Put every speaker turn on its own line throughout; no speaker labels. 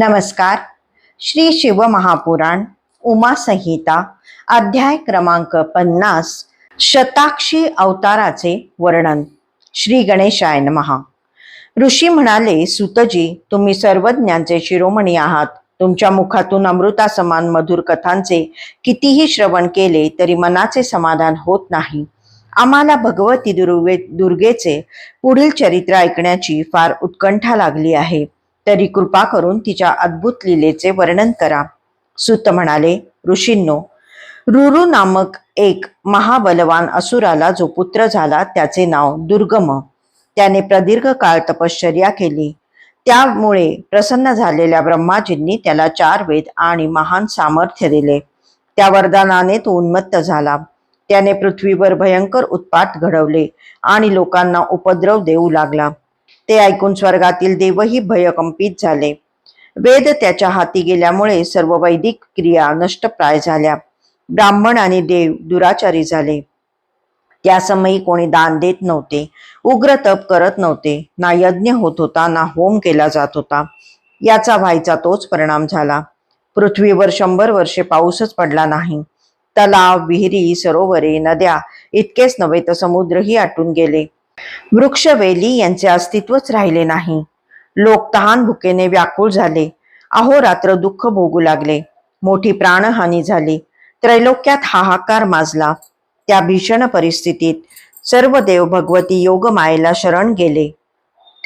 नमस्कार. श्री शिवमहापुराण उमा संहिता अध्याय क्रमांक पन्नास शताक्षी अवताराचे वर्णन. श्री गणेशाय नमहा ऋषी म्हणाले सुतजी तुम्ही सर्वज्ञांचे शिरोमणी आहात. तुमच्या मुखातून अमृता समान मधुर कथांचे कितीही श्रवण केले तरी मनाचे समाधान होत नाही. आम्हाला भगवती दुर्गे दुर्गेचे पुढील चरित्र ऐकण्याची फार उत्कंठा लागली आहे. तरी कृपा करून तिच्या अद्भुत लीलेचे वर्णन करा. सुत म्हणाले ऋषींनो रुरु नामक एक महाबलवान असुराला जो पुत्र झाला त्याचे नाव दुर्गम. त्याने प्रदीर्घ काळ तपश्चर्या केली. त्यामुळे प्रसन्न झालेल्या ब्रह्माजींनी त्याला चार वेद आणि महान सामर्थ्य दिले. त्या वरदानाने तो उन्मत्त झाला. त्याने पृथ्वीवर भयंकर उत्पात घडवले आणि लोकांना उपद्रव देऊ लागला. ते ऐकून स्वर्गातील देवही भयकंपित झाले. वेद त्याच्या हाती गेल्यामुळे सर्व वैदिक क्रिया नष्टप्राय झाल्या. ब्राह्मण आणि देव दुराचारी झाले. त्या समयी कोणी दान देत नव्हते उग्र तप करत नव्हते ना यज्ञ होत होता ना होम केला जात होता. याचा व्हायचा तोच परिणाम झाला. पृथ्वीवर शंभर वर्षे पाऊसच पडला नाही. तलाव विहिरी सरोवरे नद्या इतकेच नव्हे तर समुद्रही आटून गेले. वृक्षवेली यांचे अस्तित्वच राहिले नाही. लोक तहान भुकेने व्याकुळ झाले. अहोरात्र दुःख भोगू लागले. मोठी प्राणहानी झाली. त्रैलोक्यात हाहाकार माजला. त्या भीषण परिस्थितीत सर्व देव भगवती योगमायेला शरण गेले.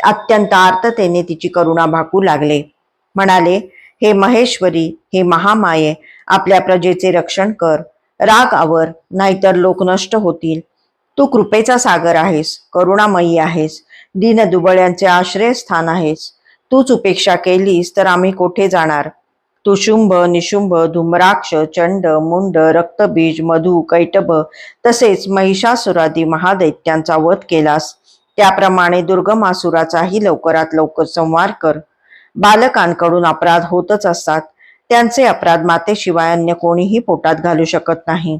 अत्यंत आर्ततेने तिची करुणा भाकू लागले. म्हणाले हे महेश्वरी हे महामाये आपल्या प्रजेचे रक्षण कर. राग आवर नाहीतर लोक नष्ट होतील. तू कृपेचा सागर आहेस करुणामयी आहेस दीन दुबळ्यांचे आश्रयस्थान आहेस. तूच उपेक्षा केलीस तर आम्ही कोठे जाणार? तू शुंभ निशुंभ धूम्राक्ष चंड मुंड रक्तबीज मधु कैटभ तसेच महिषासुरादी महादैत्यांचा वध केलास. त्याप्रमाणे दुर्गमासुराचाही लवकरात लवकर संवार कर. बालकांकडून अपराध होतच असतात. त्यांचे अपराध मातेशिवाय अन्य कोणीही पोटात घालू शकत नाही.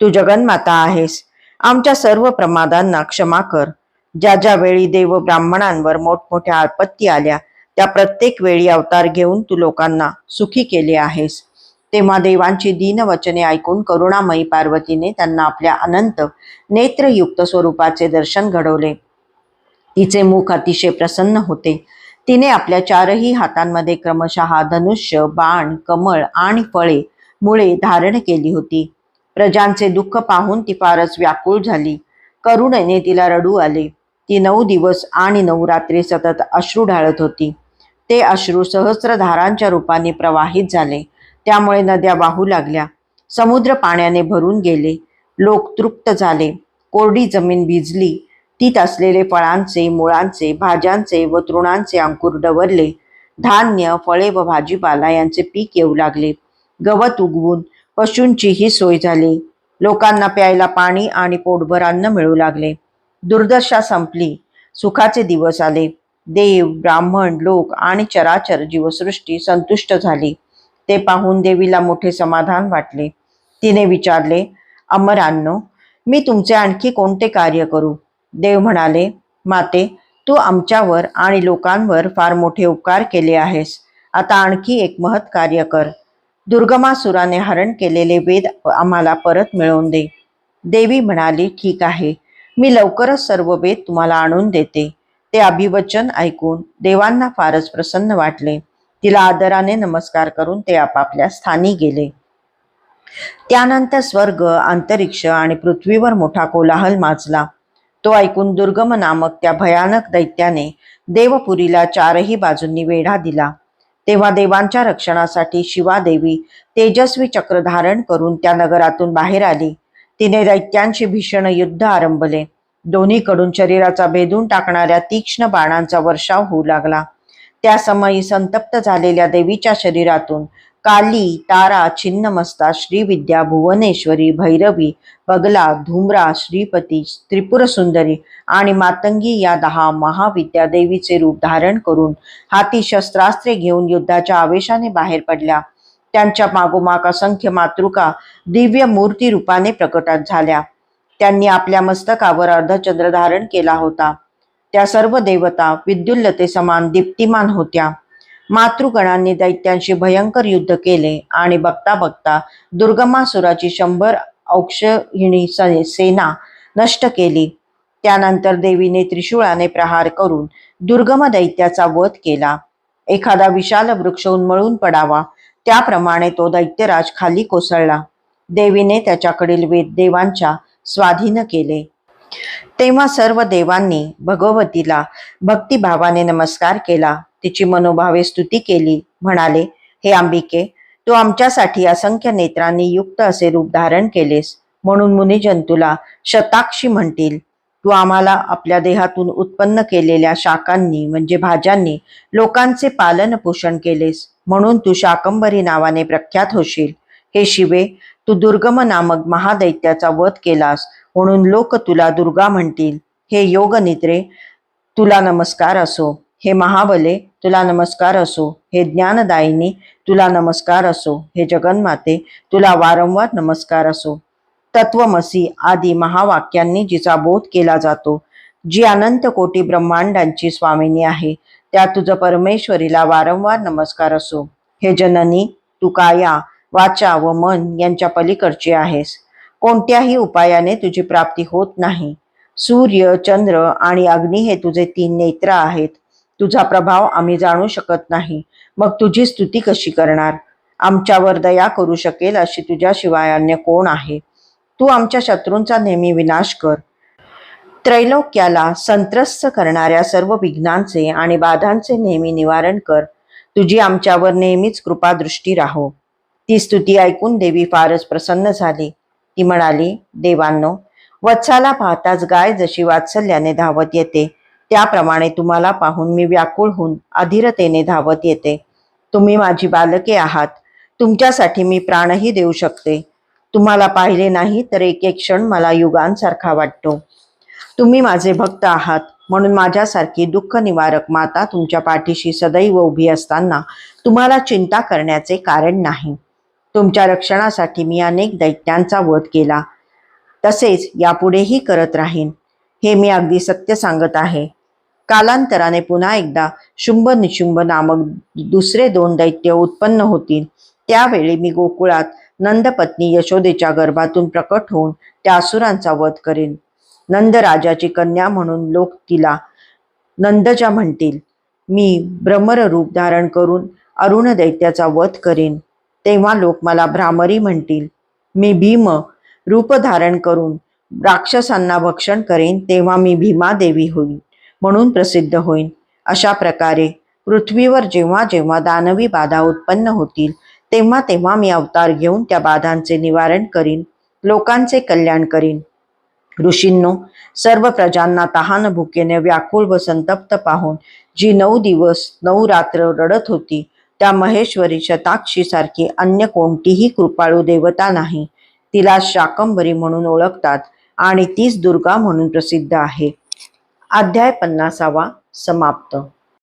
तू जगन्माता आहेस. आमच्या सर्व प्रमादांना क्षमा कर. ज्या ज्या वेळी देव ब्राह्मणांवर मोठमोठ्या आपत्ती आल्या त्या प्रत्येक वेळी अवतार घेऊन तू लोकांना सुखी केले आहेस. तेव्हा देवांची दीनवचने ऐकून करुणामयी पार्वतीने त्यांना आपल्या अनंत नेत्रयुक्त स्वरूपाचे दर्शन घडवले. तिचे मुख अतिशय प्रसन्न होते. तिने आपल्या चारही हातांमध्ये क्रमशः धनुष्य बाण कमळ आणि फळे मुळे धारण केली होती. प्रजांचे दुःख पाहून ती फारच व्याकुळ झाली. करुणेने तिला रडू आले. ती नऊ दिवस आणि नऊ रात्री सतत अश्रू ढाळत होती. ते अश्रू सहस्रधारांच्या रूपाने प्रवाहित झाले. त्यामुळे नद्या वाहू लागल्या. समुद्र पाण्याने भरून गेले. लोक तृप्त झाले. कोरडी जमीन भिजली. तीत असलेले फळांचे मुळांचे भाज्यांचे व तृणांचे अंकुर डवरले. धान्य फळे व भाजीपाला यांचे पीक येऊ लागले. गवत उगवून पशूंचीही सोय झाली. लोकांना प्यायला पाणी आणि पोटभर अन्न मिळू लागले. दुर्दशा संपली. सुखाचे दिवस आले. देव ब्राह्मण लोक आणि चराचर जीवसृष्टी संतुष्ट झाली. ते पाहून देवीला मोठे समाधान वाटले. तिने विचारले अमरांनो मी तुमचे आणखी कोणते कार्य करू? देव म्हणाले माते तू आमच्यावर आणि लोकांवर फार मोठे उपकार केले आहेस. आता आणखी एक महत् कार्य कर. दुर्गमासुराने हरण केलेले वेद आम्हाला परत मिळवून दे. देवी म्हणाली ठीक आहे. मी लवकरच सर्व वेद तुम्हाला आणून देते. ते अभिवचन ऐकून देवांना फारच प्रसन्न वाटले. तिला आदराने नमस्कार करून ते आपापल्या स्थानी गेले. त्यानंतर स्वर्ग अंतरिक्ष आणि पृथ्वीवर मोठा कोलाहल माजला. तो ऐकून दुर्गम नामक त्या भयानक दैत्याने देवपुरीला चारही बाजूंनी वेढा दिला. तेव्हा देवांच्या रक्षणासाठी शिवादेवी तेजस्वी चक्र धारण करून त्या नगरातून बाहेर आली. तिने दैत्यांशी भीषण युद्ध आरंभले. दोन्हीकडून शरीराचा भेदून टाकणाऱ्या तीक्ष्ण बाणांचा वर्षाव होऊ लागला. त्या समयी संतप्त झालेल्या देवीच्या शरीरातून काली तारा छिन्नमस्ता श्रीविद्या भुवनेश्वरी भैरवी बगला धुमरा श्रीपती त्रिपुर सुंदरी आणि मातंगी या दहा महाविद्या देवीचे रूप धारण करून हाती शस्त्रास्त्रे घेऊन युद्धाच्या आवेशाने बाहेर पडल्या. त्यांच्या मागोमाग असंख्य मातृका दिव्य मूर्ती रूपाने प्रकटात झाल्या. त्यांनी आपल्या मस्तकावर अर्धचंद्र धारण केला होता. त्या सर्व देवता विद्युल्लते समान दीप्तिमान होत्या. मातृगणांनी दैत्यांशी भयंकर युद्ध केले आणि बघता बघता दुर्गमासुराची शंभर औक्षहिणी सेना नष्ट केली. त्यानंतर देवीने त्रिशूळाने प्रहार करून दुर्गम दैत्याचा वध केला. एखादा विशाल वृक्ष उन्मळून पडावा त्याप्रमाणे तो दैत्यराज खाली कोसळला. देवीने त्याच्याकडील वेद देवांच्या स्वाधीन केले. तेव्हा सर्व देवांनी भगवतीला भक्तिभावाने नमस्कार केला. तिची मनोभावे स्तुती केली. म्हणाले हे अंबिके तू आमच्यासाठी असंख्य नेत्रांनी युक्त असे रूप धारण केलेस. म्हणून मुनिजन तुला शताक्षी म्हणतील. तू आम्हाला आपल्या देहातून उत्पन्न केलेल्या शाकांनी म्हणजे भाज्यांनी लोकांचे पालन पोषण केलेस. म्हणून तू शाकंभरी नावाने प्रख्यात होशील. हे शिवे तू दुर्गम नामक महादैत्याचा वध केलास. म्हणून लोक तुला दुर्गा म्हणतील. हे योग निद्रे तुला नमस्कार असो. हे महाबले तुला नमस्कार असो हे ज्ञानदायिनी तुला नमस्कार असो हे जगन्माते तुला वारंवार नमस्कार असो. तत्वमसी आदी महावाक्यांनी जिचा बोध केला जातो जी अनंत कोटी ब्रह्मांडांची स्वामिनी आहे त्या तुझं परमेश्वरीला वारंवार नमस्कार असो. हे जननी तू काया वाचा व मन यांच्या पलीकडची आहेस. कोणत्याही उपायाने तुझी प्राप्ती होत नाही. सूर्य चंद्र आणि अग्नी हे तुझे तीन नेत्र आहेत. तुझा प्रभाव आम्ही जाणू शकत नाही. मग तुझी स्तुती कशी करणार? आमच्यावर दया करू शकेल अशी तुझ्याशिवाय अन्य कोण आहे? तू आमच्या शत्रूंचा नेहमी विनाश कर. त्रैलोक्याला संत्रस्त करणाऱ्या सर्व विघ्नांचे आणि बाधांचे नेहमी निवारण कर. तुझी आमच्यावर नेहमीच कृपादृष्टी राहो. ती स्तुती ऐकून देवी फारच प्रसन्न झाली. ती म्हणाली देवांनो वत्साला पाहताच गाय जशी वात्सल्याने धावत येते त्याप्रमाणे तुम्हाला पाहून मी व्याकुळ होऊन अधीरतेने धावत येते. तुम्ही माझी बालके आहात. तुमच्यासाठी मी प्राणही देऊ शकते. तुम्हाला पाहिले नाही तर एक एक क्षण मला युगांसारखा वाटतो. तुम्ही माझे भक्त आहात. म्हणून माझ्यासारखी दुःख निवारक माता तुमच्या पाठीशी सदैव उभी असताना तुम्हाला चिंता करण्याचे कारण नाही. तुमच्या रक्षणासाठी मी अनेक दैत्यांचा वध केला. तसेच यापुढेही करत राहीन. हे मी अगदी सत्य सांगत आहे. कालांतराने पुन्हा एकदा शुंभ निशुंभ नामक दुसरे दोन दैत्य उत्पन्न होतील. त्यावेळी मी गोकुळात नंदपत्नी यशोदेच्या गर्भातून प्रकट होऊन त्या असुरांचा वध करेन. नंदराजाची कन्या म्हणून लोक तिला नंदजा म्हणतील. मी भ्रमर रूप धारण करून अरुण दैत्याचा वध करेन. तेव्हा लोक मला भ्रामरी म्हणतील. मी भीम रूप धारण करून राक्षसांना भक्षण करेन तेव्हा मी भीमा देवी होईन. म्हणून प्रसिद्ध होईन. अशा प्रकारे पृथ्वीवर जेव्हा जेव्हा दानवी बाधा उत्पन्न होतील तेव्हा तेव्हा मी अवतार घेऊन त्या बाधांचे निवारण करीन लोकांचे कल्याण करीन. ऋषींनो सर्व प्रजांना तहान भुकेने व्याकुळ व संतप्त पाहून जी नऊ दिवस नऊ रात्र रडत होती त्या महेश्वरी शताक्षी सारखी अन्य कोणतीही कृपाळू देवता नाही. तिला शाकंभरी म्हणून ओळखतात आणि तीच दुर्गा म्हणून प्रसिद्ध आहे. अध्याय पन्नासावा समाप्त.